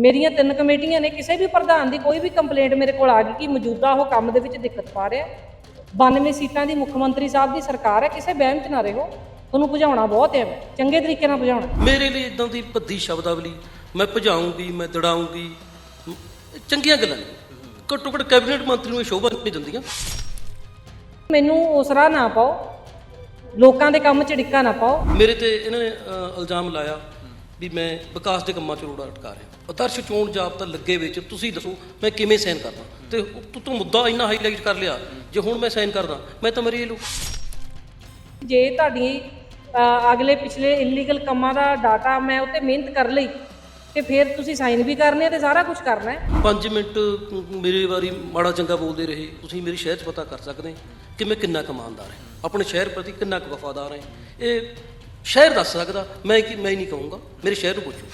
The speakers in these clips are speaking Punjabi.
ਮੇਰੀਆਂ ਤਿੰਨ ਕਮੇਟੀਆਂ ਨੇ ਕਿਸੇ ਵੀ ਪ੍ਰਧਾਨ ਦੀ ਕੋਈ ਵੀ ਕੰਪਲੇਂਟ ਮੇਰੇ ਕੋਲ ਆ ਗਈ ਕਿ ਮੌਜੂਦਾ ਉਹ ਕੰਮ ਦੇ ਵਿੱਚ ਦਿੱਕਤ ਪਾ ਰਿਹਾ 92 ਸੀਟਾਂ ਦੀ ਮੁੱਖ ਮੰਤਰੀ ਸਾਹਿਬ ਦੀ ਸਰਕਾਰ ਹੈ ਕਿਸੇ ਵਹਿਮ 'ਚ ਨਾ ਰਹੋ। ਤੁਹਾਨੂੰ ਭਜਾਉਣਾ ਬਹੁਤ ਹੈ ਚੰਗੇ ਤਰੀਕੇ ਨਾਲ ਭਜਾਉਣਾ ਮੇਰੇ ਲਈ ਇਦਾਂ ਦੀ ਭੱਦੀ ਸ਼ਬਦਾਵਲੀ ਮੈਂ ਭਜਾਉਂਗੀ ਮੈਂ ਦੜਾਉਂਗੀ ਚੰਗੀਆਂ ਗੱਲਾਂ ਨੇ। ਘੱਟੋ ਘੱਟ ਕੈਬਨਿਟ ਮੰਤਰੀ ਨੂੰ ਸ਼ੋਭਾ ਨਹੀਂ ਦਿੰਦੀਆਂ। ਮੈਨੂੰ ਉਸ ਰਾਹ ਨਾ ਪਾਓ ਲੋਕਾਂ ਦੇ ਕੰਮ 'ਚ ਡਿੱਕਾ ਨਾ ਪਾਓ। ਮੇਰੇ ਤੇ ਇਹਨਾਂ ਨੇ ਇਲਜ਼ਾਮ ਲਾਇਆ। ਵੀ ਮੈਂ ਵਿਕਾਸ ਦੇ ਕੰਮਾਂ 'ਚ ਰੋੜਾ ਅਟਕਾ ਰਿਹਾ। ਆਦਰਸ਼ ਚੋਣ ਜਾਬਤਾ ਲੱਗੇ ਵਿੱਚ ਤੁਸੀਂ ਦੱਸੋ ਮੈਂ ਕਿਵੇਂ ਸਾਈਨ ਕਰਦਾ? ਤੇ ਤੂੰ ਤੂੰ ਮੁੱਦਾ ਇੰਨਾ ਹਾਈਲਾਈਟ ਕਰ ਲਿਆ ਜੇ ਹੁਣ ਮੈਂ ਸਾਈਨ ਕਰਦਾ ਮੈਂ ਤਾਂ ਮਰੀ ਲੂ ਜੇ ਤੁਹਾਡੀ ਅਗਲੇ ਪਿਛਲੇ ਇਲੀਗਲ ਕੰਮਾਂ ਦਾ ਡਾਟਾ ਮੈਂ ਉੱਤੇ ਮਿਹਨਤ ਕਰ ਲਈ ਤੇ ਫਿਰ ਤੁਸੀਂ ਸਾਈਨ ਵੀ ਕਰਨੇ ਤੇ ਸਾਰਾ ਕੁਝ ਕਰਨਾ ਹੈ। 5 ਮਿੰਟ ਮੇਰੇ ਵਾਰੀ ਮਾੜਾ ਚੰਗਾ ਬੋਲਦੇ ਰਹੇ। ਤੁਸੀਂ ਮੇਰੇ ਸ਼ਹਿਰ 'ਚ ਪਤਾ ਕਰ ਸਕਦੇ ਕਿ ਮੈਂ ਕਿੰਨਾ ਕਮਾਨਦਾਰ ਹਾਂ। ਆਪਣੇ ਸ਼ਹਿਰ ਪ੍ਰਤੀ ਕਿੰਨਾ ਕੁ ਵਫਾਦਾਰ ਹਾਂ। ਇਹ ਸ਼ਹਿਰ ਦੱਸ ਸਕਦਾ ਮੈਂ ਕਿ ਮੈਂ ਨਹੀਂ ਕਹੂੰਗਾ ਮੇਰੇ ਸ਼ਹਿਰ ਨੂੰ ਪੁੱਛੋ।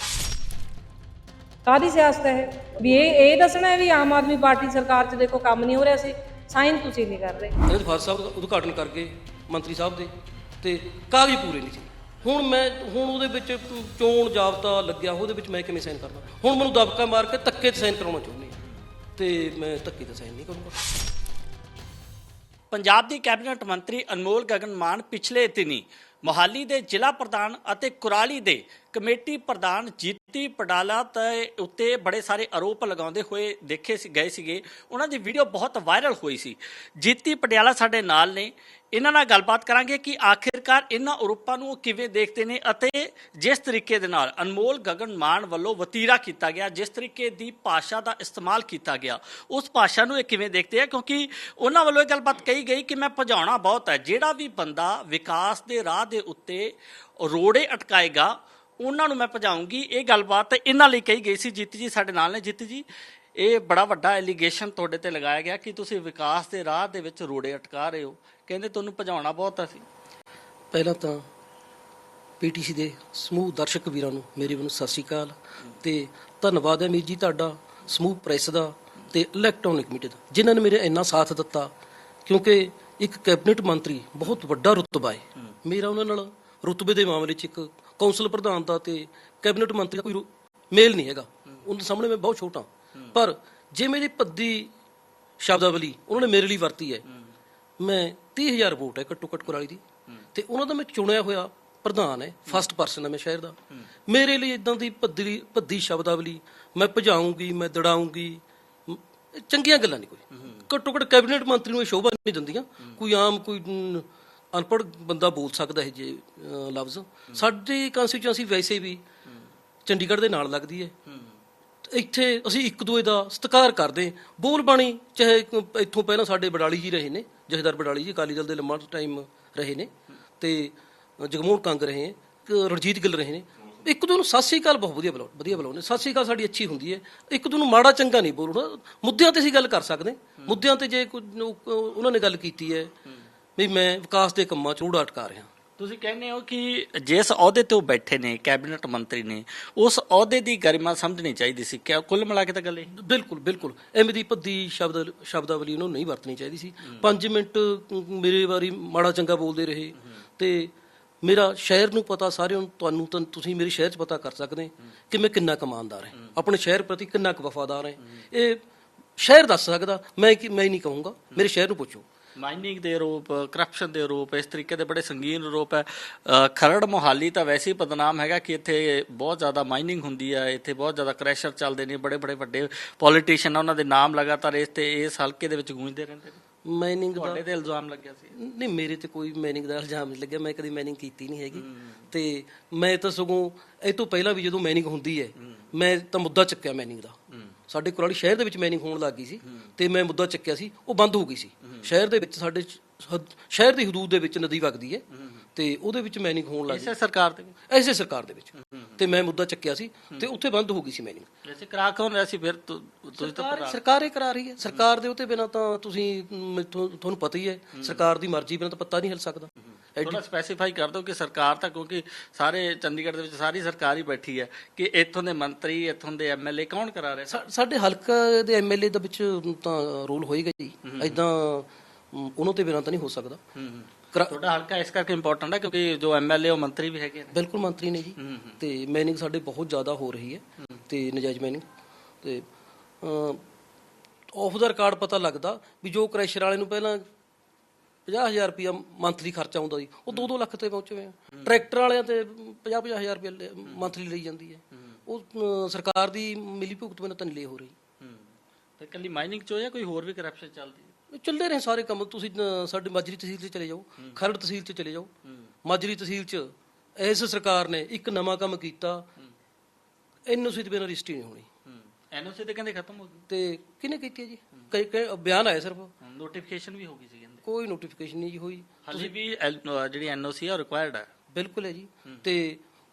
ਕਾਦੀ ਸਿਆਸਤ ਹੈ ਵੀ ਇਹ ਇਹ ਦੱਸਣਾ ਹੈ ਵੀ ਆਮ ਆਦਮੀ ਪਾਰਟੀ ਸਰਕਾਰ 'ਚ ਦੇਖੋ ਕੰਮ ਨਹੀਂ ਹੋ ਰਿਹਾ ਸੀ ਸਾਈਨ ਤੁਸੀਂ ਨਹੀਂ ਕਰ ਰਹੇ। ਦੇ ਫਾਦਰ ਸਾਹਿਬ ਦਾ ਉਦਘਾਟਨ ਕਰਕੇ ਮੰਤਰੀ ਸਾਹਿਬ ਦੇ ਤੇ ਕਾਗਜ਼ ਪੂਰੇ ਨਹੀਂ ਸੀ। ਹੁਣ ਮੈਂ ਹੁਣ ਉਹਦੇ ਵਿੱਚ ਚੋਣ ਜਾਬਤਾ ਲੱਗਿਆ ਉਹਦੇ ਵਿੱਚ ਮੈਂ ਕਿਵੇਂ ਸਾਈਨ ਕਰਦਾ ਹੁਣ ਮੈਨੂੰ ਦਬਕਾ ਮਾਰ ਕੇ ਧੱਕੇ ਤੇ ਸਾਈਨ ਕਰਾਉਣਾ ਚਾਹੁੰਦੇ। ਤੇ ਮੈਂ ਧੱਕੇ ਤੇ ਸਾਈਨ ਨਹੀਂ ਕਰੂੰਗਾ। ਪੰਜਾਬ ਦੀ ਕੈਬਨਿਟ ਮੰਤਰੀ ਅਨਮੋਲ ਗਗਨ ਮਾਨ ਪਿਛਲੇ ਦਿਨੀ ਮੋਹਾਲੀ ਦੇ ਜ਼ਿਲ੍ਹਾ ਪ੍ਰਧਾਨ ਅਤੇ ਕੁਰਾਲੀ ਦੇ ਕਮੇਟੀ ਪ੍ਰਧਾਨ ਜੀਤੀ ਪਡਾਲਾ ਤੇ ਉੱਤੇ ਬੜੇ ਸਾਰੇ ਆਰੋਪ ਲਗਾਉਂਦੇ ਹੋਏ ਦੇਖੇ ਸੀ ਗਏ ਸੀਗੇ। ਉਹਨਾਂ ਦੀ ਵੀਡੀਓ ਬਹੁਤ ਵਾਇਰਲ ਹੋਈ ਸੀ। ਜੀਤੀ ਪਡਿਆਲਾ ਸਾਡੇ ਨਾਲ ਨੇ। ਇਹਨਾਂ ਨਾਲ ਗੱਲਬਾਤ ਕਰਾਂਗੇ ਕਿ ਆਖਿਰਕਾਰ ਇਹਨਾਂ ਆਰੋਪਾਂ ਨੂੰ ਉਹ ਕਿਵੇਂ ਦੇਖਦੇ ਨੇ ਅਤੇ ਜਿਸ ਤਰੀਕੇ ਦੇ ਨਾਲ ਅਨਮੋਲ ਗਗਨ ਮਾਨ ਵੱਲੋਂ ਵਤੀਰਾ ਕੀਤਾ ਗਿਆ, ਜਿਸ ਤਰੀਕੇ ਦੀ ਭਾਸ਼ਾ ਦਾ ਇਸਤੇਮਾਲ ਕੀਤਾ ਗਿਆ, ਉਸ ਭਾਸ਼ਾ ਨੂੰ ਇਹ ਕਿਵੇਂ ਦੇਖਦੇ ਆ? ਕਿਉਂਕਿ ਉਹਨਾਂ ਵੱਲੋਂ ਇਹ ਗੱਲਬਾਤ ਕਹੀ ਗਈ ਕਿ ਮੈਂ ਭਜਾਉਣਾ ਬਹੁਤ ਹੈ, ਜਿਹੜਾ ਵੀ ਬੰਦਾ ਵਿਕਾਸ ਦੇ ਰਾਹ ਦੇ ਉੱਤੇ ਰੋੜੇ ਅਟਕਾਏਗਾ, ਉਹਨਾਂ ਨੂੰ ਮੈਂ ਭਜਾਉਂਗੀ। ਇਹ ਗੱਲਬਾਤ ਇਹਨਾਂ ਲਈ ਕਹੀ ਗਈ ਸੀ। ਜਿੱਤ ਜੀ ਸਾਡੇ ਨਾਲ ਨੇ। ਜੀਤ ਜੀ ਇਹ ਬੜਾ ਵੱਡਾ ਐਲੀਗੇਸ਼ਨ ਤੁਹਾਡੇ ਤੇ ਲਗਾਇਆ ਗਿਆ ਕਿ ਤੁਸੀਂ ਵਿਕਾਸ ਦੇ ਰਾਹ ਦੇ ਵਿੱਚ ਰੋੜੇ ਅਟਕਾ ਰਹੇ ਹੋ। ਕਹਿੰਦੇ ਤੁਹਾਨੂੰ ਭਜਾਉਣਾ ਬਹੁਤ ਅਸੀਂ। ਪਹਿਲਾਂ ਤਾਂ ਪੀਟੀਸੀ ਦੇ ਸਮੂਹ ਦਰਸ਼ਕ ਵੀਰਾਂ ਨੂੰ ਮੇਰੇ ਵੱਲੋਂ ਸਤਿ ਸ਼੍ਰੀ ਅਕਾਲ ਤੇ ਧੰਨਵਾਦ ਹੈ ਮੀਰ ਜੀ ਤੁਹਾਡਾ ਸਮੂਹ ਪ੍ਰੈਸ ਦਾ ਤੇ ਇਲੈਕਟ੍ਰੋਨਿਕ ਮੀਡੀਆ ਦਾ ਜਿਨ੍ਹਾਂ ਨੇ ਮੇਰੇ ਇੰਨਾ ਸਾਥ ਦਿੱਤਾ। ਕਿਉਂਕਿ ਇੱਕ ਕੈਬਨਿਟ ਮੰਤਰੀ ਬਹੁਤ ਵੱਡਾ ਰੁਤਬਾ ਹੈ। ਮੇਰਾ ਉਹਨਾਂ ਨਾਲ ਰੁਤਬੇ ਦੇ ਮਾਮਲੇ 'ਚ ਇੱਕ ਕੌਂਸਲ ਪ੍ਰਧਾਨ ਦਾ ਤੇ ਕੈਬਨਿਟ ਮੰਤਰੀ ਦਾ ਕੋਈ ਮੇਲ ਨਹੀਂ ਹੈਗਾ। ਉਹਨਾਂ ਸਾਹਮਣੇ ਮੈਂ ਬਹੁਤ ਛੋਟਾ। ਪਰ ਜੇ ਮੇਰੀ ਭੱਦੀ ਸ਼ਬਦਾਵਲੀ ਉਹਨਾਂ ਨੇ ਮੇਰੇ ਲਈ ਵਰਤੀ ਹੈ ਮੈਂ 30000 ਵੋਟ ਹੈ ਘੱਟੋ ਘੱਟ ਕੁਰਾਲੀ ਦੀ। ਤੇ ਉਹਨਾਂ ਦਾ ਮੈਂ ਚੁਣਿਆ ਹੋਇਆ ਪ੍ਰਧਾਨ ਹੈ ਫਸਟ ਪਰਸਨ ਹੈ ਮੈਂ ਸ਼ਹਿਰ ਦਾ। ਮੇਰੇ ਲਈ ਇਦਾਂ ਦੀ ਭੱਦੀ ਭੱਦੀ ਸ਼ਬਦਾਵਲੀ ਮੈਂ ਭਜਾਉਂਗੀ ਮੈਂ ਦੜਾਉਂਗੀ ਚੰਗੀਆਂ ਗੱਲਾਂ ਨਹੀਂ ਕੋਈ। ਘੱਟੋ ਘੱਟ ਕੈਬਨਿਟ ਮੰਤਰੀ ਨੂੰ ਇਹ ਸ਼ੋਭਾ ਨਹੀਂ ਦਿੰਦੀਆਂ। ਕੋਈ ਆਮ ਕੋਈ ਨ, ਅਨਪੜ੍ਹ ਬੰਦਾ ਬੋਲ ਸਕਦਾ ਹੈ ਜੇ ਲਫ਼ਜ਼। ਸਾਡੀ ਕਨਸਟੀਚੁਐਂਸੀ ਵੈਸੇ ਵੀ ਚੰਡੀਗੜ੍ਹ ਦੇ ਨਾਲ ਲੱਗਦੀ ਹੈ। ਇੱਥੇ ਅਸੀਂ ਇੱਕ ਦੂਏ ਦਾ ਸਤਿਕਾਰ ਕਰਦੇ ਬੋਲ ਬਾਣੀ ਚਾਹੇ ਇੱਕ- ਇੱਥੋਂ ਪਹਿਲਾਂ ਸਾਡੇ ਬਡਾਲੀ ਜੀ ਰਹੇ ਨੇ, ਜਥੇਦਾਰ ਬਡਾਲੀ ਜੀ, ਅਕਾਲੀ ਦਲ ਦੇ ਲੰਮਾ ਟਾਈਮ ਰਹੇ ਨੇ ਤੇ ਜਗਮੋਹਨ ਕੰਗ ਰਹੇ ਰਣਜੀਤ ਗਿੱਲ ਰਹੇ ਨੇ। ਇੱਕ ਦੂਜੇ ਨੂੰ ਸਤਿ ਸ੍ਰੀ ਅਕਾਲ ਬਹੁਤ ਵਧੀਆ ਬੁਲਾਉ ਵਧੀਆ ਬੁਲਾਉਂਦੇ ਸਤਿ ਸ੍ਰੀ ਅਕਾਲ ਸਾਡੀ ਅੱਛੀ ਹੁੰਦੀ ਹੈ। ਇੱਕ ਦੂਜੇ ਨੂੰ ਮਾੜਾ ਚੰਗਾ ਨਹੀਂ ਬੋਲਣਾ। ਮੁੱਦਿਆਂ ਤੇ ਅਸੀਂ ਗੱਲ ਕਰ ਸਕਦੇ ਮੁੱਦਿਆਂ ਤੇ ਜੇ ਕੋਈ ਉਹਨਾਂ ਨੇ ਗੱਲ ਕੀਤੀ ਹੈ ਵੀ ਮੈਂ ਵਿਕਾਸ ਦੇ ਕੰਮਾਂ 'ਚ ਰੂੜਾ ਅਟਕਾ ਰਿਹਾ। ਤੁਸੀਂ ਕਹਿੰਦੇ ਹੋ ਕਿ ਜਿਸ ਅਹੁਦੇ ਤੇ ਉਹ ਬੈਠੇ ਨੇ, ਕੈਬਨਿਟ ਮੰਤਰੀ ਨੇ, ਉਸ ਅਹੁਦੇ ਦੀ ਗਰਿਮਾ ਸਮਝਣੀ ਚਾਹੀਦੀ ਸੀ। ਕਿ ਕੁੱਲ ਮਿਲਾ ਕੇ ਤਾਂ ਗੱਲ ਇਹ? ਬਿਲਕੁਲ ਬਿਲਕੁਲ। ਐਵੇਂ ਦੀ ਭੱਦੀ ਸ਼ਬਦ, ਸ਼ਬਦਾਵਲੀ ਉਹਨੂੰ ਨਹੀਂ ਵਰਤਣੀ ਚਾਹੀਦੀ ਸੀ। 5 ਮਿੰਟ, ਮੇਰੇ ਵਾਰੀ ਮਾੜਾ ਚੰਗਾ ਬੋਲਦੇ ਰਹੇ। ਤੇ ਮੇਰਾ ਸ਼ਹਿਰ ਨੂੰ ਪਤਾ, ਸਾਰਿਆਂ ਨੂੰ, ਤੁਹਾਨੂੰ ਤਾਂ ਤੁਸੀਂ ਮੇਰੇ ਸ਼ਹਿਰ 'ਚ ਪਤਾ ਕਰ ਸਕਦੇ ਕਿ ਮੈਂ ਕਿੰਨਾ ਕਮਾਨਦਾਰ ਹਾਂ। ਆਪਣੇ ਸ਼ਹਿਰ ਪ੍ਰਤੀ ਕਿੰਨਾ ਕੁ ਵਫਾਦਾਰ ਹਾਂ। ਇਹ ਸ਼ਹਿਰ ਦੱਸ ਸਕਦਾ, ਮੈਂ ਕਿ, ਮੈਂ ਨਹੀਂ ਕਹੂੰਗਾ। ਮੇਰੇ ਸ਼ਹਿਰ ਨੂੰ ਪੁੱਛੋ। ਮਾਈਨਿੰਗ ਦੇ ਆਰੋਪ ਕਰਪਸ਼ਨ ਦੇ ਆਰੋਪ ਇਸ ਤਰੀਕੇ ਦੇ ਬੜੇ ਸੰਗੀਨ ਆਰੋਪ ਹੈ। ਖਰੜ ਮੋਹਾਲੀ ਤਾਂ ਵੈਸੇ ਹੀ ਬਦਨਾਮ ਹੈਗਾ ਕਿ ਇੱਥੇ ਬਹੁਤ ਜ਼ਿਆਦਾ ਮਾਈਨਿੰਗ ਹੁੰਦੀ ਹੈ ਇੱਥੇ ਬਹੁਤ ਜ਼ਿਆਦਾ ਕ੍ਰੈਸ਼ਰ ਚੱਲਦੇ ਨੇ ਬੜੇ ਬੜੇ ਵੱਡੇ ਪੋਲੀਟੀਸ਼ੀਅਨ ਉਹਨਾਂ ਦੇ ਨਾਮ ਲਗਾਤਾਰ ਇਸ ਤੇ ਇਸ ਹਲਕੇ ਦੇ ਵਿੱਚ ਗੂੰਜਦੇ ਰਹਿੰਦੇ ਨੇ। ਮਾਈਨਿੰਗ ਦਾ ਤੁਹਾਡੇ ਤੇ ਇਲਜ਼ਾਮ ਲੱਗਿਆ ਸੀ? ਨਹੀਂ ਮੇਰੇ ਤੇ ਕੋਈ ਮੈਨਿੰਗ ਦਾ ਇਲਜ਼ਾਮ ਨਹੀਂ ਲੱਗਿਆ ਮੈਂ ਕਦੀ ਮੈਨਿੰਗ ਕੀਤੀ ਨਹੀਂ ਹੈਗੀ। ਤੇ ਮੈਂ ਤਾਂ ਸਗੋਂ ਇਹ ਤੋਂ ਪਹਿਲਾਂ ਵੀ ਜਦੋਂ ਮੈਨਿੰਗ ਹੁੰਦੀ ਹੈ ਮੈਂ ਤਾਂ ਮੁੱਦਾ ਚੱਕਿਆ ਮੈਨਿੰਗ ਦਾ। ਸਾਡੇ ਕੁਰਾਲੀ ਸ਼ਹਿਰ ਦੇ ਵਿੱਚ ਮੈਨਿੰਗ ਹੋਣ ਲੱਗ ਗਈ ਸੀ ਤੇ ਮੈਂ ਮੁੱਦਾ ਚੱਕਿਆ ਸੀ ਉਹ ਬੰਦ ਹੋ ਗਈ ਸੀ। ਸ਼ਹਿਰ ਦੇ ਵਿੱਚ ਸਾਡੇ ਹਦ- ਸ਼ਹਿਰ ਦੀ ਹਦੂਦ ਦੇ ਵਿੱਚ ਨਦੀ ਵਗਦੀ ਹੈ ਤੇ ਉਹਦੇ ਵਿੱਚ ਮੈਨਿੰਗ ਹੋਣ ਲੱਗ ਇਸੇ ਸਰਕਾਰ ਦੇ ਵਿੱਚ ਗਈ ਐਸੇ ਸਰਕਾਰ ਦੇ ਵਿੱਚ। ਤੇ ਮੈਂ ਮੁੱਦਾ ਚੱਕਿਆ ਸੀ ਤੇ ਉੱਥੇ ਬੰਦ ਹੋ ਗਈ ਸੀ ਮੈਨਿੰਗ ਵੈਸੇ ਕਰਾ ਕੌਣ ਰਿਹਾ ਸੀ ਫਿਰ ਤੁ- ਤੁਸੀਂ ਤਾਂ ਸਰਕਾਰ ਸਰਕਾਰ ਹੀ ਕਰਾ ਰਹੀ ਹੈ। ਸਰਕਾਰ ਦੇ ਉਤੇ ਬਿਨਾ ਤਾਂ ਤੁਸੀਂ ਤੁਹਾਨੂੰ ਪਤਾ ਹੀ ਹੈ। ਸਰਕਾਰ ਦੀ ਮਰਜ਼ੀ ਬਿਨਾ ਤਾਂ ਪੱਤਾ ਨਹੀਂ ਹਿਲ ਸਕਦਾ। ਥੋੜਾ ਸਪੈਸੀਫਾਈ ਕਰ ਦਿਓ ਕਿ ਸਰਕਾਰ ਤਾਂ ਕਿਉਂਕਿ ਸਾਰੇ ਚੰਡੀਗੜ੍ਹ ਦੇ ਵਿੱਚ ਸਾਰੀ ਸਰਕਾਰ ਹੀ ਬੈਠੀ ਹੈ ਕਿ ਇੱਥੋਂ ਦੇ ਮੰਤਰੀ ਇੱਥੋਂ ਦੇ ਐਮਐਲਏ ਕੌਣ ਕਰਾ ਰਿਹਾ? ਸਾਡੇ ਹਲਕਾ ਦੇ ਐਮਐਲਏ ਦਾ ਵਿੱਚ ਤਾਂ ਰੋਲ ਹੋਏਗਾ ਜੀ। ਐਦਾਂ ਉਹਨਾਂ ਤੇ ਬਿਨਾ ਤਾਂ ਨਹੀਂ ਹੋ ਸਕਦਾ। ਤੁਹਾਡਾ ਹਲਕਾ ਇਸ ਕਰਕੇ ਇੰਪੋਰਟੈਂਟ ਹੈ ਕਿਉਂਕਿ ਜੋ ਐਮਐਲਏ ਉਹ ਮੰਤਰੀ ਵੀ ਹੈਗੇ ਨੇ। ਬਿਲਕੁਲ ਮੰਤਰੀ ਨੇ ਜੀ। ਤੇ ਮੈਨਿੰਗ ਸਾਡੇ ਬਹੁਤ ਜ਼ਿਆਦਾ ਹੋ ਰਹੀ ਹੈ। ਤੇ ਨਜਾਇਜ਼ ਮੈਨਿੰਗ ਤੇ ਆਫ ਦਾ ਰਿਕਾਰਡ ਪਤਾ ਲੱਗਦਾ ਵੀ ਜੋ ਕ੍ਰੈਸ਼ਰ ਵਾਲੇ ਨੂੰ ਪਹਿਲਾਂ 50000 ਰੁਪਇਆ ਮੰਥਲੀ ਖਰਚਾ ਆਉਂਦਾ ਸੀ ਉਹ 2-2 ਲੱਖ ਤੇ ਪਹੁੰਚੇ ਹੋਏ ਆ। ਟਰੈਕਟਰ ਵਾਲਿਆਂ ਤੇ 50-50000 ਰੁਪਇਆ ਮੰਥਲੀ ਲਈ ਜਾਂਦੀ ਹੈ। ਉਹ ਸਰਕਾਰ ਦੀ ਮਿਲੀ ਭੁਗਤ ਮੈਨੂੰ ਤਾਂ ਨਹੀਂ ਹੋ ਰਹੀ। ਤੇ ਕੱਲੀ ਮਾਈਨਿੰਗ ਚੋਂ ਜਾਂ ਕੋਈ ਹੋਰ ਵੀ ਕਰਪਸ਼ਨ ਚੱਲਦੀ ਹੈ? ਚੱਲਦੇ ਰਹੇ ਸਾਰੇ ਕੰਮ। ਤੁਸੀਂ ਸਾਡੇ ਮਾਜਰੀ ਤਹਿਸੀਲ 'ਚ ਚਲੇ ਜਾਓ। ਖਰੜ ਤਹਿਸੀਲ 'ਚ ਚਲੇ ਜਾਓ। ਮਾਜਰੀ ਤਹਿਸੀਲ 'ਚ ਇਸ ਸਰਕਾਰ ਨੇ ਇੱਕ ਨਵਾਂ ਕੰਮ ਕੀਤਾ। ਐਨਓਸੀ ਤੇ ਬਿਨਾਂ ਰਜਿਸਟਰੀ ਨਹੀਂ ਹੋਣੀ। ਐਨਓਸੀ ਤੇ ਕਹਿੰਦੇ ਖਤਮ ਹੋ ਗਈ। ਤੇ ਕਿਹਨੇ ਕੀਤੀ ਜੀ? ਕਈ ਕਈ ਬਿਆਨ ਆਇਆ ਸਿਰਫ। ਨੋਟੀਫਿਕੇਸ਼ਨ ਵੀ ਹੋ ਗਈ ਸੀ ਕੋਈ ਨੋਟੀਫਿਕੇਸ਼ਨ ਨਹੀਂ ਜੀ ਹੋਈ। ਹਾਲੇ ਵੀ ਐਲ- ਅਹ ਜਿਹੜੀ ਐਨਓਸੀ ਆ ਰਿਕੁਆਇਰਡ ਹੈ ਬਿਲਕੁਲ ਹੈ ਜੀ। ਤੇ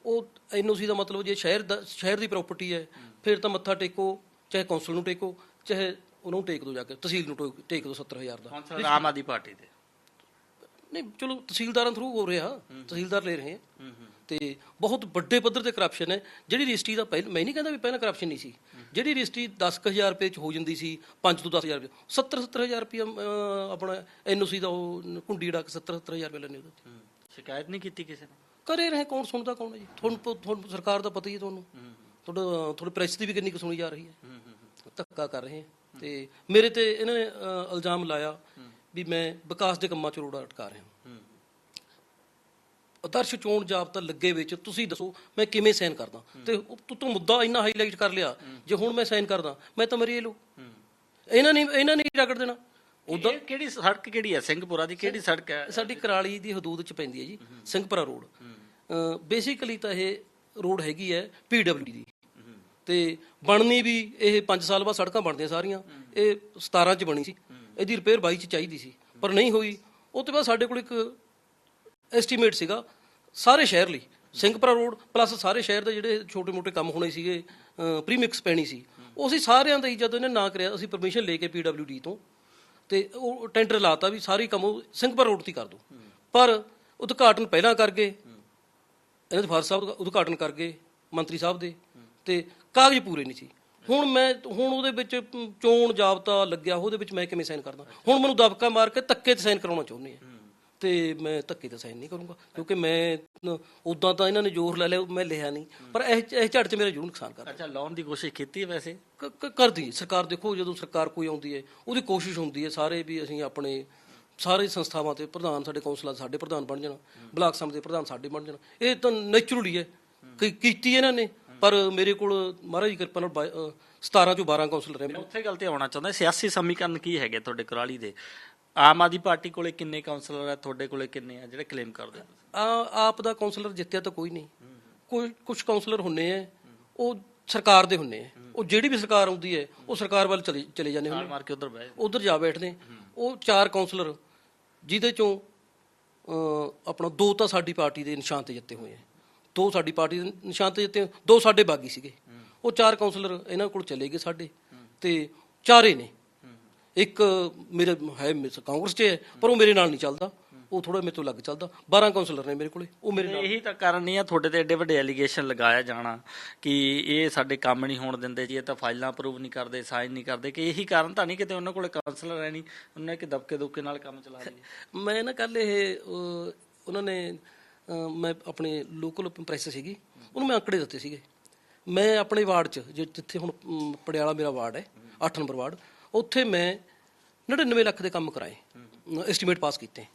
ਉਹ ਐਨਓਸੀ ਦਾ ਮਤਲਬ ਜੇ ਸ਼ਹਿਰ ਦਾ ਸ਼ਹਿਰ ਦੀ ਪ੍ਰਾਪਰਟੀ ਹੈ ਫਿਰ ਤਾਂ ਮੱਥਾ ਟੇਕੋ ਚਾਹੇ ਕੌਂਸਲ ਨੂੰ ਟੇਕੋ ਚਾਹੇ ਉਹਨੂੰ ਟੇਕ ਦੋ ਜਾ ਕੇ ਤਹਿਸੀਲ ਨੂੰ ਟੋ- ਟੇਕ ਦੋ 70000 ਦਾ। ਕੌਂਸਲ ਆਮ ਆਦਮੀ ਪਾਰਟੀ ਦੇ ਨਹੀਂ ਚਲੋ ਤਹਿਸੀਲਦਾਰਾਂ ਥਰੂ ਹੋ ਰਿਹਾ ਤਹਿਸੀਲਦਾਰ ਲੈ ਰਹੇ ਹੈ ਤੇ ਬਹੁਤ ਵੱਡੇ ਪੱਧਰ ਤੇ ਕਰਪਸ਼ਨ ਹੈ। ਜਿਹੜੀ ਰਜਿਸਟਰੀ ਦਾ ਪਹਿਲਾਂ ਮੈਂ ਨਹੀਂ ਕਹਿੰਦਾ ਵੀ ਪਹਿਲਾਂ ਕਰਪਸ਼ਨ ਨਹੀਂ ਸੀ। ਜਿਹੜੀ ਰਜਿਸਟਰੀ 10000 ਰੁਪਏ ਚ ਹੋ ਜਾਂਦੀ ਸੀ 5 ਤੋਂ 10000 ਰੁਪਏ 70 70000 ਰੁਪਏ ਆਪਣਾ ਐਨਓਸੀ ਦਾ ਉਹ ਕੁੰਡੀ ੜਾ ਕੇ 70 70000 ਰੁਪਏ ਲੈਣੇ ਉਹਦੇ ਸ਼ਿਕਾਇਤ ਨਹੀਂ ਕੀਤੀ ਕਿਸੇ ਨੇ? ਕਰੇ ਰਹੇ ਕੌਣ ਸੁਣਦਾ ਕੌਣ ਹੈ ਜੀ ਤੁਹਾਨੂੰ ਸਰਕਾਰ ਦਾ ਪਤਾ ਹੀ ਹੈ ਤੁਹਾਨੂੰ। ਤੁਹਾਡਾ ਤੁਹਾਡੇ ਪ੍ਰੈਸ ਦੀ ਵੀ ਕਿੰਨੀ ਕੁ ਸੁਣੀ ਜਾ ਰਹੀ ਹੈ। ਧੱਕਾ ਕਰ ਰਹੇ ਤੇ ਮੇਰੇ ਤੇ ਇਹਨਾਂ ਨੇ ਇਲਜ਼ਾਮ ਲਾਇਆ। ਵੀ ਮੈਂ ਵਿਕਾਸ ਦੇ ਕੰਮਾਂ 'ਚ ਰੋੜਾ ਅਟਕਾ ਰਿਹਾ ਆਦਰਸ਼ ਚੋਣ ਜਾਬਤਾ ਲੱਗੇ ਵਿੱਚ ਤੁਸੀਂ ਦੱਸੋ ਮੈਂ ਕਿਵੇਂ ਸਾਈਨ ਕਰਦਾ? ਤੇ ਤੂੰ ਤੂੰ ਮੁੱਦਾ ਇੰਨਾ ਹਾਈਲਾਈਟ ਕਰ ਲਿਆ ਜੇ ਹੁਣ ਮੈਂ ਸਾਈਨ ਕਰਦਾ ਮੈਂ ਤਾਂ ਮਰੀ ਲੋ ਇਹਨਾਂ ਨੇ ਇਹਨਾਂ ਨੇ ਰਗੜ ਦੇਣਾ। ਉਦੋਂ ਕਿਹੜੀ ਸੜਕ ਕਿਹੜੀ ਹੈ? ਸਿੰਘਪੁਰਾ ਦੀ ਕਿਹੜੀ ਸੜਕ ਹੈ? ਸਾਡੀ ਕਰਾਲੀ ਦੀ ਹਦੂਦ ਚ ਪੈਂਦੀ ਹੈ ਜੀ ਸਿੰਘਪੁਰਾ ਰੋਡ। ਬੇਸਿਕਲੀ ਤਾਂ ਇਹ ਰੋਡ ਹੈਗੀ ਹੈ ਪੀਡਬਲਯੂ ਦੀ। ਤੇ ਬਣਨੀ ਵੀ ਇਹ 5 ਸਾਲ ਬਾਅਦ ਸੜਕਾਂ ਬਣਦੀਆਂ ਸਾਰੀਆਂ। ਇਹ 17 ਚ ਬਣੀ ਸੀ। ਇਹਦੀ ਰਿਪੇਅਰ 22 ਚ ਚਾਹੀਦੀ ਸੀ, ਪਰ ਨਹੀਂ ਹੋਈ। ਉਹ ਤੋਂ ਬਾਅਦ ਸਾਡੇ ਕੋਲ ਇੱਕ ਐਸਟੀਮੇਟ ਸੀਗਾ, ਸਾਰੇ ਸ਼ਹਿਰ ਲਈ। ਸਿੰਘਪੁਰਾ ਰੋਡ ਪਲੱਸ ਸਾਰੇ ਸ਼ਹਿਰ ਦੇ ਜਿਹੜੇ ਛੋਟੇ-ਮੋਟੇ ਕੰਮ ਹੋਣੇ ਸੀਗੇ ਪ੍ਰੀਮਿਕਸ ਪੈਣੀ ਸੀ। ਉਹ ਅਸੀਂ ਸਾਰਿਆਂ ਦਾ ਹੀ ਜਦੋਂ ਇਹਨੇ ਨਾ ਕਰਿਆ, ਅਸੀਂ ਪਰਮਿਸ਼ਨ ਲੈ ਕੇ ਪੀਡਬਲਯੂਡੀ ਤੋਂ। ਤੇ ਉਹ ਟੈਂਡਰ ਲਾਤਾ ਵੀ ਸਾਰੇ ਕੰਮ ਉਹ ਸਿੰਘਪੁਰ ਰੋਡ ਤੇ ਕਰ ਦੋ। ਪਰ ਉਦਘਾਟਨ ਪਹਿਲਾਂ ਕਰ ਗਏ। ਇਹਨਾਂ ਦੇ ਫਾਦਰ ਸਾਹਿਬ ਉਦਘਾਟਨ ਕਰ ਗਏ, ਮੰਤਰੀ ਸਾਹਿਬ ਦੇ। ਤੇ ਕਾਗਜ਼ ਪੂਰੇ ਨਹੀਂ ਸੀ। ਹੁਣ ਮੈਂ ਹੁਣ ਉਹਦੇ ਵਿੱਚ ਚੋਣ ਜਾਬਤਾ ਲੱਗਿਆ ਉਹਦੇ ਵਿੱਚ ਮੈਂ ਕਿਵੇਂ ਸਾਈਨ ਕਰਦਾ? ਹੁਣ ਮੈਨੂੰ ਦਬਕਾ ਮਾਰ ਕੇ ਧੱਕੇ ਤੇ ਸਾਈਨ ਕਰਾਉਣਾ ਚਾਹੁੰਦੇ ਆ। ਤੇ ਮੈਂ ਧੱਕੇ ਤੇ ਸਾਈਨ ਨਹੀਂ ਕਰੂੰਗਾ ਕਿਉਂਕਿ ਮੈਂ ਉਦਾਂ ਤਾਂ ਇਹਨਾਂ ਨੇ ਜ਼ੋਰ ਲੈ ਲਿਆ ਮੈਂ ਲਿਆ ਨਹੀਂ। ਪਰ ਇਹ ਇਹ ਝੜ ਚ ਮੇਰਾ ਜ਼ਰੂਰ ਨੁਕਸਾਨ ਕਰ ਅੱਛਾ ਲਾਉਣ ਦੀ ਕੋਸ਼ਿਸ਼ ਕੀਤੀ ਹੈ ਵੈਸੇ? ਕਰਦੀ ਹੈ। ਸਰਕਾਰ ਦੇਖੋ ਜਦੋਂ ਸਰਕਾਰ ਕੋਈ ਆਉਂਦੀ ਹੈ ਉਹਦੀ ਕੋਸ਼ਿਸ਼ ਹੁੰਦੀ ਹੈ ਸਾਰੇ ਵੀ ਅਸੀਂ ਆਪਣੇ ਸਾਰੇ ਸੰਸਥਾਵਾਂ ਤੇ ਪ੍ਰਧਾਨ ਸਾਡੇ ਕੌਂਸਲਰ ਸਾਡੇ ਪ੍ਰਧਾਨ ਬਣ ਜਾਣ ਬਲਾਕ ਸਮਿਤੀ ਦੇ ਪ੍ਰਧਾਨ ਸਾਡੇ ਬਣ ਜਾਣ। ਇਹ ਤਾਂ ਨੇਚਰਲੀ ਹੈ। ਕਿ ਕੀਤੀ ਇਹਨਾਂ ਨੇ ਪਰ ਮੇਰੇ ਕੋਲ ਮਹਾਰਾਜ ਦੀ ਕਿਰਪਾ ਨਾਲ ਬਾਈ- ਅ, 17 ਚੋਂ 12 ਕੌਂਸਲਰ ਨੇ। ਮੈਂ ਉੱਥੇ ਗੱਲ ਤੇ ਆਉਣਾ ਚਾਹੁੰਦਾ ਸਿਆਸੀ ਸਮੀਕਰਨ ਕੀ ਹੈਗੇ ਤੁਹਾਡੇ ਕੁਰਾਲੀ ਦੇ? ਆਮ ਆਦਮੀ ਪਾਰਟੀ ਕੋਲੇ ਕਿੰਨੇ ਕਾਉਂਸਲਰ ਹੈ ਤੁਹਾਡੇ ਕੋਲੇ ਕਿੰਨੇ ਆ ਜਿਹੜੇ ਕਲੇਮ ਕਰਦੇ ਹੋ? ਆ ਆਪ ਦਾ ਕੌਂਸਲਰ ਜਿੱਤਿਆ ਤਾਂ ਕੋਈ ਨਹੀਂ। ਕੋਈ ਕੁਝ ਕੌਂਸਲਰ ਹੁੰਨੇ ਆ ਉਹ ਸਰਕਾਰ ਦੇ ਹੁੰਨੇ ਆ। ਉਹ ਜਿਹੜੀ ਵੀ ਸਰਕਾਰ ਆਉਂਦੀ ਹੈ ਉਹ ਸਰਕਾਰ ਵੱਲ ਚਲੇ ਚਲੇ ਜਾਂਦੇ ਹੁੰਦੇ ਮਾਰ ਕੇ ਉਧਰ ਬਹਿ। ਉਧਰ ਜਾ ਬੈਠਦੇ ਉਹ ਚਾਰ ਕਾਉਂਸਲਰ ਜਿਹਦੇ ਚੋਂ ਆਪਣਾ ਦੋ ਤਾਂ ਸਾਡੀ ਪਾਰਟੀ ਦੇ ਨਿਸ਼ਾਨ ਤੇ ਜਿੱਤੇ ਹੋਏ ਆ। ਦੋ ਸਾਡੀ ਪਾਰਟੀ ਦੇ ਨਿਸ਼ਾਨ ਤੇ ਜਿੱਤੇ ਦੋ ਸਾਡੇ ਬਾਗੀ ਸੀਗੇ। ਉਹ ਚਾਰ ਕਾਉਂਸਲਰ ਇਹਨਾਂ ਕੋਲ ਚਲੇ ਗਏ ਸਾਡੇ ਤੇ ਚਾਰੇ ਨੇ। ਇੱਕ ਮੇਰੇ ਹੈ ਕਾਂਗਰਸ 'ਚ ਹੈ ਪਰ ਉਹ ਮੇਰੇ ਨਾਲ ਨਹੀਂ ਚੱਲਦਾ। ਉਹ ਥੋੜਾ ਮੇਰੇ ਤੋਂ ਲੱਗ ਚੱਲਦਾ। 12 ਕਾਉਂਸਲਰ ਨੇ ਮੇਰੇ ਕੋਲੇ ਉਹ ਮੇਰੇ ਨਾਲ। ਇਹੀ ਤਾਂ ਕਾਰਨ ਨਹੀਂ ਆ ਤੁਹਾਡੇ ਤੇ ਏਡੇ ਵੱਡੇ ਐਲੀਗੇਸ਼ਨ ਲਗਾਇਆ ਜਾਣਾ ਕਿ ਇਹ ਸਾਡੇ ਕੰਮ ਨਹੀਂ ਹੋਣ ਦਿੰਦੇ ਜੀ ਇਹ ਤਾਂ ਫਾਈਲਾਂ ਅਪਰੂਵ ਨਹੀਂ ਕਰਦੇ ਸਾਈਨ ਨਹੀਂ ਕਰਦੇ ਕਿ ਇਹੀ ਕਾਰਨ ਤਾਂ ਨਹੀਂ ਕਿਤੇ ਉਹਨਾਂ ਕੋਲੇ ਕਾਉਂਸਲਰ ਹੈ ਨਹੀਂ ਉਹਨਾਂ ਕਿ ਦਬਕੇ ਦੁਬਕੇ ਨਾਲ ਕੰਮ ਚਲਾ ਲਈਏ। ਮੈਂ ਨਾ ਕੱਲ ਇਹ ਉਹਨਾਂ ਨੇ ਮੈਂ ਆਪਣੇ ਲੋਕਲ ਪ੍ਰੈਸ ਸੀਗੀ ਉਹਨੂੰ ਮੈਂ ਅੰਕੜੇ ਦਿੱਤੇ ਸੀਗੇ। ਮੈਂ ਆਪਣੇ ਵਾਰਡ 'ਚ ਜਿ- ਜਿੱਥੇ ਹੁਣ ਪੜਿਆਲਾ ਮੇਰਾ ਵਾਰਡ ਹੈ 8 ਨੰਬਰ ਵਾਰਡ ਉੱਥੇ ਮੈਂ 99 ਲੱਖ ਦੇ ਕੰਮ ਕਰਾਏ ਐਸਟੀਮੇਟ ਪਾਸ ਕੀਤੇ।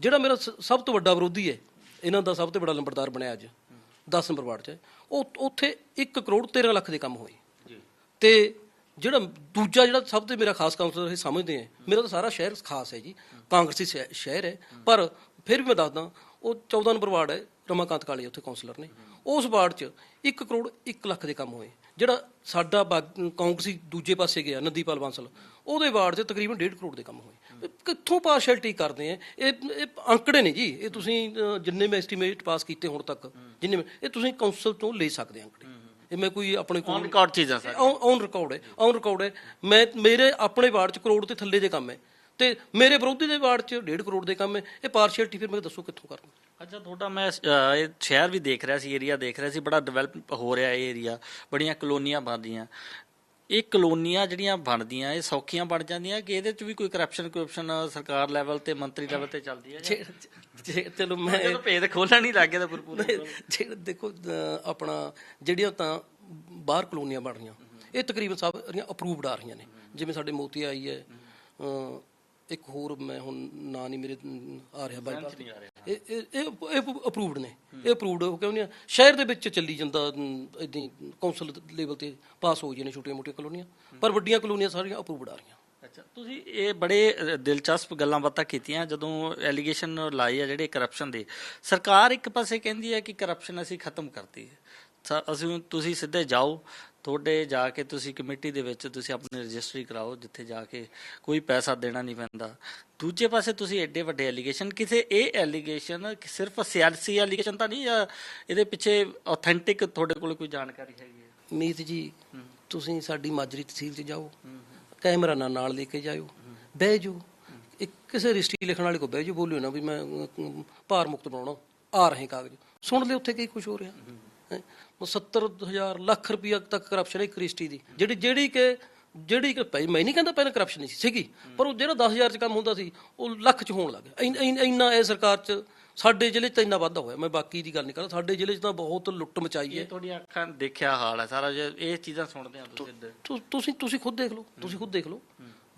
ਜਿਹੜਾ ਮੇਰਾ ਸਭ ਤੋਂ ਵੱਡਾ ਵਿਰੋਧੀ ਹੈ ਇਹਨਾਂ ਦਾ ਸਭ ਤੋਂ ਵੱਡਾ ਲੰਬੜਦਾਰ ਬਣਿਆ ਅੱਜ 10 ਨੰਬਰ ਵਾਰਡ 'ਚ ਉਹ ਉੱਥੇ 1 ਕਰੋੜ 13 ਲੱਖ ਦੇ ਕੰਮ ਹੋਏ। ਤੇ ਜਿਹੜਾ ਦੂਜਾ ਜਿਹੜਾ ਸਭ ਤੋਂ ਮੇਰਾ ਖਾਸ ਕਾਉਂਸਲਰ ਇਹ ਸਮਝਦੇ ਆ ਮੇਰਾ ਤਾਂ ਸਾਰਾ ਸ਼ਹਿਰ ਖਾਸ ਹੈ ਜੀ ਕਾਂਗਰਸੀ ਸ਼ਹਿ- ਸ਼ਹਿਰ ਹੈ ਪਰ ਫਿਰ ਵੀ ਮੈਂ ਦੱਸਦਾ ਉਹ 14 ਨੰਬਰ ਵਾਰਡ ਹੈ ਰਮਾਕਾਂਤ ਕਾਲੇ ਉੱਥੇ ਕਾਉਂਸਲਰ ਨੇ। ਉਸ ਵਾਰਡ 'ਚ 1 ਕਰੋੜ 1 ਲੱਖ ਦੇ ਕੰਮ ਹੋਏ। ਜਿਹੜਾ ਸਾਡਾ ਕਾਂਗਰਸੀ ਦੂਜੇ ਪਾਸੇ ਗਿਆ ਨੰਦੀਪਾਲ ਬਾਂਸਲ ਉਹਦੇ ਵਾਰਡ 'ਚ ਤਕਰੀਬਨ 1.5 ਕਰੋੜ ਦੇ ਕੰਮ ਹੋਏ। ਕਿੱਥੋਂ ਪਾਰਸ਼ੈਲਿਟੀ ਕਰਦੇ ਆ ਇਹ ਇਹ ਅੰਕੜੇ ਨੇ ਜੀ। ਇਹ ਤੁਸੀਂ ਜਿੰਨੇ ਮੈਂ ਐਸਟੀਮੇਟ ਪਾਸ ਕੀਤੇ ਹੁਣ ਤੱਕ ਜਿੰਨੇ ਇਹ ਤੁਸੀਂ ਕਾਉਂਸਲ ਤੋਂ ਲੈ ਸਕਦੇ ਆ ਅੰਕੜੇ। ਇਹ ਮੈਂ ਕੋਈ ਆਪਣੇ ਕੋਲ ਔਨ ਰਿਕਾਰਡ ਚੀਜ਼ਾਂ ਸਰ ਔਨ ਰਿਕਾਰਡ ਹੈ ਔਨ ਰਿਕਾਰਡ ਹੈ। ਮੈਂ ਮੇਰੇ ਆਪਣੇ ਵਾਰਡ ਚ ਕਰੋੜ ਤੇ ਥੱਲੇ ਦੇ ਕੰਮ ਹੈ ਤੇ ਮੇਰੇ ਵਿਰੋਧੀ ਦੇ ਵਾਰਡ ਚ 1.5 ਕਰੋੜ ਦੇ ਕੰਮ ਹੈ ਇਹ ਪਾਰਸ਼ੀਅਲਟੀ ਫਿਰ ਮੈਂ ਦੱਸੋ ਕਿੱਥੋਂ ਕਰਨਾ ਅੱਛਾ ਤੁਹਾਡਾ ਮੈਂ ਇਹ ਸ਼ਹਿਰ ਵੀ ਦੇਖ ਰਿਹਾ ਸੀ ਏਰੀਆ ਦੇਖ ਰਿਹਾ ਸੀ ਬੜਾ ਡਿਵੈਲਪ ਹੋ ਰਿਹਾ ਇਹ ਏਰੀਆ ਬੜੀਆਂ ਕਲੋਨੀਆਂ ਬਣਦੀਆਂ। ਇਹ ਕਲੋਨੀਆਂ ਜਿਹੜੀਆਂ ਬਣਦੀਆਂ ਇਹ ਸੌਖੀਆਂ ਬਣ ਜਾਂਦੀਆਂ ਕਿ ਇਹਦੇ ਚ ਵੀ ਕੋਈ ਕਰਪਸ਼ਨ ਕਰਪਸ਼ਨ ਸਰਕਾਰ ਲੈਵਲ ਤੇ ਮੰਤਰੀ ਲੈਵਲ ਤੇ ਚੱਲਦੀ ਹੈ ਜੇ ਚਲੋ ਮੈਂ ਜਦੋਂ ਭੇਦ ਖੋਲਣ ਨਹੀਂ ਲੱਗੇ ਤਾਂ ਭਰਪੂਰ ਜੇ ਦੇਖੋ ਆਪਣਾ ਜਿਹੜੀਆਂ ਤਾਂ ਬਾਹਰ ਕਲੋਨੀਆਂ ਬਣ ਰਹੀਆਂ ਇਹ ਤਕਰੀਬਨ ਸਭ ਅਪਰੂਵਡ ਆ ਰਹੀਆਂ ਨੇ। ਜਿਵੇਂ ਸਾਡੇ ਮੋਤੀ ਆਈ ਹੈ ਇੱਕ ਹੋਰ ਮੈਂ ਹੁਣ ਨਾਂ ਨਹੀਂ ਮੇਰੇ ਆ ਰਿਹਾ ਬਾਈਪਾਸ ਇਹ ਇਹ ਅਪਰੂਵਡ ਨੇ। ਇਹ ਅਪਰੂਵਡ ਹੋ ਕਿਉਂ ਨਹੀਂ ਸ਼ਹਿਰ ਦੇ ਵਿੱਚ ਚੱਲੀ ਜਾਂਦਾ ਇਦਾਂ ਕੌਂਸਲ ਲੈਵਲ ਤੇ ਪਾਸ ਹੋ ਜਾਂਦੇ ਛੋਟੀਆਂ ਮੋਟੀਆਂ ਕਲੋਨੀਆਂ ਪਰ ਵੱਡੀਆਂ ਕਲੋਨੀਆਂ ਸਾਰੀਆਂ ਅਪਰੂਵਡ ਆ ਰਹੀਆਂ। ਅੱਛਾ ਤੁਸੀਂ ਇਹ ਬੜੇ ਦਿਲਚਸਪ ਗੱਲਾਂ ਬਾਤਾਂ ਕੀਤੀਆਂ ਜਦੋਂ ਐਲੀਗੇਸ਼ਨ ਲਾਏ ਆ ਜਿਹੜੇ ਕਰਪਸ਼ਨ ਦੇ। ਸਰਕਾਰ ਇੱਕ ਪਾਸੇ ਕਹਿੰਦੀ ਹੈ ਕਿ ਕਰਪਸ਼ਨ ਅਸੀਂ ਖਤਮ ਕਰਤੀ ਹੈ। ਅਸੀਂ ਤੁਸੀਂ ਸਿੱਧੇ ਜਾਓ ਤੁਹਾਡੇ ਜਾ ਕੇ ਤੁਸੀਂ ਕਮੇਟੀ ਦੇ ਵਿੱਚ ਤੁਸੀਂ ਆਪਣੀ ਰਜਿਸਟਰੀ ਕਰਾਓ ਜਿੱਥੇ ਜਾ ਕੇ ਕੋਈ ਪੈਸਾ ਦੇਣਾ ਨਹੀਂ ਪੈਂਦਾ। ਦੂਜੇ ਪਾਸੇ ਤੁਸੀਂ ਐਡੇ ਵੱਡੇ ਐਲੀਗੇਸ਼ਨ ਕਿਸੇ ਇਹ ਐਲੀਗੇਸ਼ਨ ਸਿਰਫ ਸਿਆਸੀ ਐਲੀਗੇਸ਼ਨ ਤਾਂ ਨਹੀਂ ਜਾਂ ਇਹਦੇ ਪਿੱਛੇ ਆਥੈਂਟਿਕ ਤੁਹਾਡੇ ਕੋਲ ਕੋਈ ਜਾਣਕਾਰੀ ਹੈਗੀ ਹੈ? ਮੀਤ ਜੀ ਤੁਸੀਂ ਸਾਡੀ ਮਾਜਰੀ ਤਹਿਸੀਲ 'ਚ ਜਾਓ ਕੈਮਰਾ ਨਾਲ ਲੈ ਕੇ ਜਾਇਓ ਬਹਿ ਜਾਓ। ਇੱਕ ਕਿਸੇ ਰਜਿਸਟਰੀ ਲਿਖਣ ਵਾਲੇ ਕੋ ਬਹਿ ਜਾਓ ਬੋਲਿਓ ਨਾ ਵੀ ਮੈਂ ਭਾਰ ਮੁਕਤ ਬਣਾਉਣਾ ਆ ਰਹੇ ਕਾਗਜ਼। ਸੁਣ ਲਿਓ ਉੱਥੇ ਕੀ ਕੁਝ ਹੋ ਰਿਹਾ। ਉਹ 70000 ਲੱਖ ਰੁਪਇਆ ਤੱਕ ਕਰਪਸ਼ਨ ਹੈ ਇੱਕ ਰਜਿਸਟਰੀ ਦੀ। ਜਿਹੜੀ ਜਿਹੜੀ ਕਿ ਜਿਹੜੀ ਕਿ ਭਾਈ ਮੈਂ ਨਹੀਂ ਕਹਿੰਦਾ ਪਹਿਲਾਂ ਕਰਪਸ਼ਨ ਨਹੀਂ ਸੀ ਸੀਗੀ। ਪਰ ਉਹ ਜਿਹੜਾ 10000 ਚ ਕੰਮ ਹੁੰਦਾ ਸੀ ਉਹ ਲੱਖ ਚ ਹੋਣ ਲੱਗ ਗਿਆ। ਇੰਨ- ਇਹ ਸਰਕਾਰ ਚ ਸਾਡੇ ਜ਼ਿਲ੍ਹੇ 'ਚ ਤਾਂ ਇੰਨਾ ਵਾਧਾ ਹੋਇਆ। ਮੈਂ ਬਾਕੀ ਦੀ ਗੱਲ ਨਹੀਂ ਕਰਦਾ। ਸਾਡੇ ਜ਼ਿਲ੍ਹੇ 'ਚ ਤਾਂ ਬਹੁਤ ਲੁੱਟ ਮਚਾਈ ਹੈ। ਇਹ ਤੁਹਾਡੀਆਂ ਅੱਖਾਂ ਦੇਖਿਆ ਹਾਲ ਹੈ। ਸਾਰਾ ਇਹ ਚੀਜ਼ਾਂ ਸੁਣਦੇ ਆ ਤੁਸੀਂ ਤੁਸੀਂ ਤੁਸੀਂ ਖੁਦ ਦੇਖ ਲਓ। ਤੁਸੀਂ ਖੁਦ ਦੇਖ ਲਓ।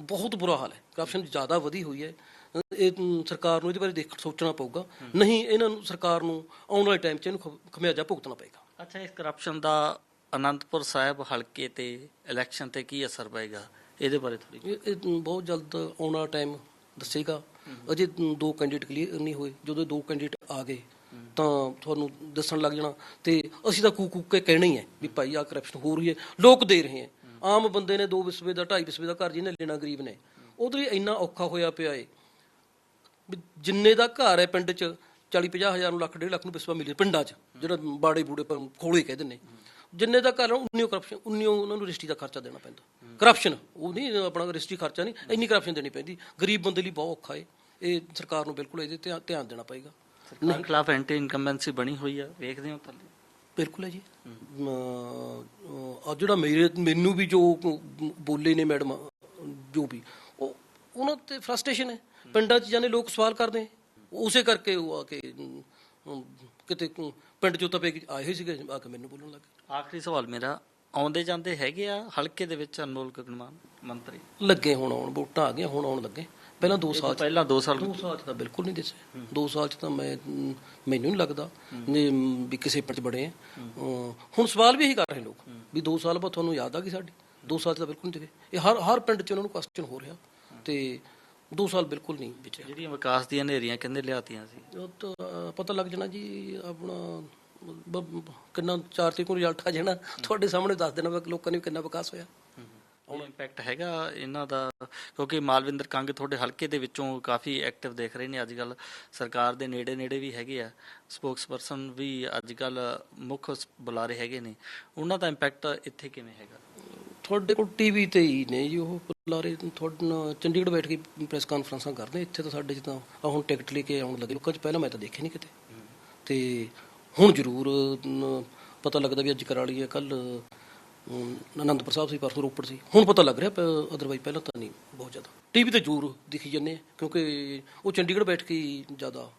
ਬਹੁਤ ਬੁਰਾ ਹਾਲ ਹੈ। ਕਰਪਸ਼ਨ ਜ਼ਿਆਦਾ ਵਧੀ ਹੋਈ ਹੈ। ਇਹ ਸਰਕਾਰ ਨੂੰ ਇਹਦੇ ਬਾਰੇ ਦੇਖ ਸੋਚਣਾ ਪਊਗਾ। ਨਹੀਂ ਇਹਨਾਂ ਨੂੰ ਸਰਕਾਰ ਨੂੰ ਆਉਣ ਵਾਲੇ ਟਾਈਮ 'ਚ ਇਹਨੂੰ ਖਮਿਆਜਾ ਭੁਗਤਣਾ ਪਏਗਾ। ਅੱਛਾ ਇਸ ਕਰਪਸ਼ਨ ਦਾ ਅਨੰਤਪੁਰ ਸਾਹਿਬ ਹਲਕੇ ਤੇ ਇਲੈਕਸ਼ਨ ਤੇ ਕੀ ਅਸਰ ਪਏਗਾ? ਇਹਦੇ ਬਾਰੇ ਥੋੜੀ ਇਹ ਬਹੁਤ ਜਲਦ ਆਉਣ ਵਾਲਾ ਟਾਈਮ ਦੱਸੇਗਾ। ਅਜੇ ਦੋ ਕੈਂਡੀਡੇਟ ਕਲੀਅਰ ਨਹੀਂ ਹੋਏ। ਜਦੋਂ ਦੋ ਕੈਂਡੀਡੇਟ ਆ ਗਏ ਤਾਂ ਤੁਹਾਨੂੰ ਦੱਸਣ ਲੱਗ ਜਾਣਾ। ਤੇ ਅਸੀਂ ਤਾਂ ਕੂਕ ਕੇ ਕਹਿਣਾ ਹੀ ਹੈ ਵੀ ਭਾਈ ਆ ਕਰਪਸ਼ਨ ਹੋ ਰਹੀ ਹੈ। ਲੋਕ ਦੇ ਰਹੇ ਹੈ। ਆਮ ਬੰਦੇ ਨੇ ਦੋ ਵਿਸਵੇ ਦਾ ਢਾਈ ਵਿਸਵੇ ਦਾ ਘਰ ਜਿਹਨੇ ਲੈਣਾ ਗਰੀਬ ਨੇ। ਉਹਦੇ ਲਈ ਇੰਨਾ ਔਖਾ ਹੋਇਆ ਪਿਆ ਏ। ਜਿੰਨੇ ਦਾ ਘਰ ਹੈ ਪਿੰਡ 'ਚ 40 50 ਹਜ਼ਾਰ ਨੂੰ ਲੱਖ ਡੇਢ ਲੱਖ ਨੂੰ ਵਿਸਵਾ ਮਿਲੇ ਪਿੰਡਾਂ 'ਚ ਜਿਹੜਾ ਬਾੜੇ ਬੂੜੇ ਪਰ ਖੋਲੇ ਕਹਿ ਦਿੰਦੇ। ਜਿੰਨੇ ਦਾ ਘਰ ਉਨੀ ਕਰਪਸ਼ਨ ਉਨੀ ਉਹਨਾਂ ਨੂੰ ਰਜਿਸਟਰੀ ਦਾ ਖਰਚਾ ਦੇਣਾ ਪੈਂਦਾ। ਕਰਪਸ਼ਨ ਉਹ ਨਹੀਂ ਆਪਣਾ ਰਜਿਸਟਰੀ ਖਰਚਾ ਨਹੀਂ ਇੰਨੀ ਕਰਪਸ਼ਨ ਦੇਣੀ ਪੈਂਦੀ। ਗਰੀਬ ਬੰਦੇ ਲਈ ਬਹੁਤ ਔਖਾ ਏ ਇਹ ਸਰਕਾਰ ਨੂੰ ਬਿਲਕੁਲ ਇਹਦੇ ਤੇ ਧਿਆਨ ਦੇਣਾ ਪਏਗਾ। ਸਰਕਾਰ ਖਿਲਾਫ ਐਂਟੀ ਇਨਕੰਬੈਂਸੀ ਬਣੀ ਹੋਈ ਆ ਵੇਖਦੇ ਹੋ ਥੱਲੇ ਬਿਲਕੁਲ ਹੈ ਜੀ। ਆ ਜਿਹੜਾ ਮੇਰੇ ਮੈਨੂੰ ਵੀ ਜੋ ਬੋਲੇ ਨੇ ਮੈਡਮ ਜੋ ਵੀ ਉਹ ਉਹਨਾਂ ਤੇ ਫਰਸਟ੍ਰੇਸ਼ਨ ਹੈ। ਪਿੰਡਾਂ 'ਚ ਜਾਂਦੇ ਲੋਕ ਸਵਾਲ ਕਰਦੇ। ਉਸੇ ਕਰਕੇ ਉਹ ਆ ਕੇ ਕਿਤੇ ਪਿੰਡ 'ਚੋਂ ਤਪੇ ਆਏ ਹੋਏ ਸੀਗੇ ਆ ਕੇ ਮੈਨੂੰ ਬੋਲਣ ਲੱਗੇ ਆਖਰੀ ਸਵਾਲ ਮੇਰਾ ਆਉਂਦੇ ਜਾਂਦੇ ਹੈਗੇ ਆ ਹਲਕੇ ਦੇ ਵਿੱਚ ਅਨਮੋਲ ਗਗਨਮਾਨ ਮੰਤਰੀ? ਲੱਗੇ ਹੁਣ ਆਉਣ ਵੋਟਾਂ ਆ ਗਈਆਂ ਹੁਣ ਆਉਣ ਲੱਗੇ। ਪਹਿਲਾਂ 2 ਸਾਲ ਪਹਿਲਾਂ 2 ਸਾਲ ਦੋ ਸਾਲ 'ਚ ਤਾਂ ਬਿਲਕੁਲ ਨਹੀਂ ਦਿਸੇ। ਦੋ ਸਾਲ 'ਚ ਤਾਂ ਮੈਂ ਮੈਨੂੰ ਨਹੀਂ ਲੱਗਦਾ ਵੀ ਕਿਸੇ 'ਚ ਬੜੇ ਆ। ਹੁਣ ਸਵਾਲ ਵੀ ਇਹੀ ਕਰ ਰਹੇ ਲੋਕ ਵੀ 2 ਸਾਲ ਬਾਅਦ ਤੁਹਾਨੂੰ ਯਾਦ ਆ ਗਈ ਸਾਡੀ? 2 ਸਾਲ 'ਚ ਤਾਂ ਬਿਲਕੁਲ ਨਹੀਂ ਦਿਖੇ। ਇਹ ਹਰ ਹਰ ਪਿੰਡ 'ਚ ਉਹਨਾਂ ਨੂੰ ਕੁਐਸਚਨ ਹੋ ਰਿਹਾ। ਤੇ 2 ਸਾਲ ਬਿਲਕੁਲ ਨਹੀਂ ਵਿਚਰਿਆ ਜਿਹੜੀਆਂ ਵਿਕਾਸ ਦੀਆਂ ਹਨੇਰੀਆਂ ਕਹਿੰਦੇ ਲਿਆਤੀਆਂ ਸੀ? ਉਹ ਤਾਂ ਪਤਾ ਲੱਗ ਜਾਣਾ ਜੀ ਆਪਣਾ ਕਿੰਨਾ ਚਾਰ ਤੇ ਕੋਈ ਰਿਜ਼ਲਟ ਆ ਜਾਣਾ। ਤੁਹਾਡੇ ਸਾਹਮਣੇ ਦੱਸ ਦੇਣਾ ਵੀ ਲੋਕਾਂ ਨੇ ਕਿੰਨਾ ਵਿਕਾਸ ਹੋਇਆ। ਉਹ ਇੰਪੈਕਟ ਹੈਗਾ ਇਹਨਾਂ ਦਾ ਕਿਉਂਕਿ ਮਾਲਵਿੰਦਰ ਕੰਗ ਤੁਹਾਡੇ ਹਲਕੇ ਦੇ ਵਿੱਚੋਂ ਕਾਫੀ ਐਕਟਿਵ ਦੇਖ ਰਹੇ ਨੇ। ਅੱਜ ਕੱਲ ਸਰਕਾਰ ਦੇ ਨੇੜੇ ਨੇੜੇ ਵੀ ਹੈਗੇ ਆ। ਸਪੋਕਸਪਰਸਨ ਵੀ ਅੱਜ ਕੱਲ ਮੁੱਖ ਬੁਲਾਰੇ ਹੈਗੇ ਨੇ। ਉਹਨਾਂ ਦਾ ਇੰਪੈਕਟ ਇੱਥੇ ਕਿਵੇਂ ਹੈਗਾ? ਤੁਹਾਡੇ ਕੋਲ ਟੀਵੀ ਤੇ ਹੀ ਨੇ ਜੀ ਉਹ ਬੁਲਾਰੇ ਤੁਹਾਡੇ ਨਾਲ ਚੰਡੀਗੜ੍ਹ ਬੈਠ ਕੇ ਪ੍ਰੈਸ ਕਾਨਫਰੰਸਾਂ ਕਰਦੇ ਇੱਥੇ ਤਾਂ ਸਾਡੇ 'ਚ ਤਾਂ ਆਹ ਹੁਣ ਟਿਕਟ ਲੈ ਕੇ ਆਉਣ ਲੱਗੇ ਲੋਕਾਂ 'ਚ ਪਹਿਲਾਂ ਮੈਂ ਤਾਂ ਦੇਖੇ ਨਹੀਂ ਕਿਤੇ। ਤੇ ਹੁਣ ਜ਼ਰੂਰ ਪਤਾ ਲੱਗਦਾ ਵੀ ਅੱਜ ਕਰਾਲੀ ਹੈ ਕੱਲ ਆਨੰਦਪੁਰ ਸਾਹਿਬ ਸੀ ਪਰਸੋਂ ਰੋਪੜ ਸੀ। ਹੁਣ ਪਤਾ ਲੱਗ ਰਿਹਾ ਅਦਰਵਾਈਜ਼ ਪਹਿਲਾਂ ਤਾਂ ਨਹੀਂ ਬਹੁਤ ਜ਼ਿਆਦਾ। ਟੀਵੀ ਤੇ ਜ਼ਰੂਰ ਦਿਖੀ ਜੰਨੇ ਕਿਉਂਕਿ ਉਹ ਚੰਡੀਗੜ੍ਹ ਬੈਠ ਕੇ ਜ਼ਿਆਦਾ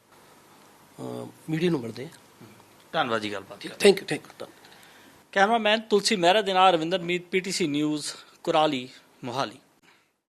ਮੀਡੀਆ ਨੂੰ ਮਿਲਦੇ ਆ। ਧੰਨਵਾਦ ਜੀ ਗੱਲਬਾਤ thank you thank you cameraman Tulsi Mehra ਦੇ ਨਾਲ ਰਵਿੰਦਰ ਮੀਤ ਪੀਟੀਸੀ ਨਿਊਜ਼ ਕੁਰਾਲੀ ਮੋਹਾਲੀ।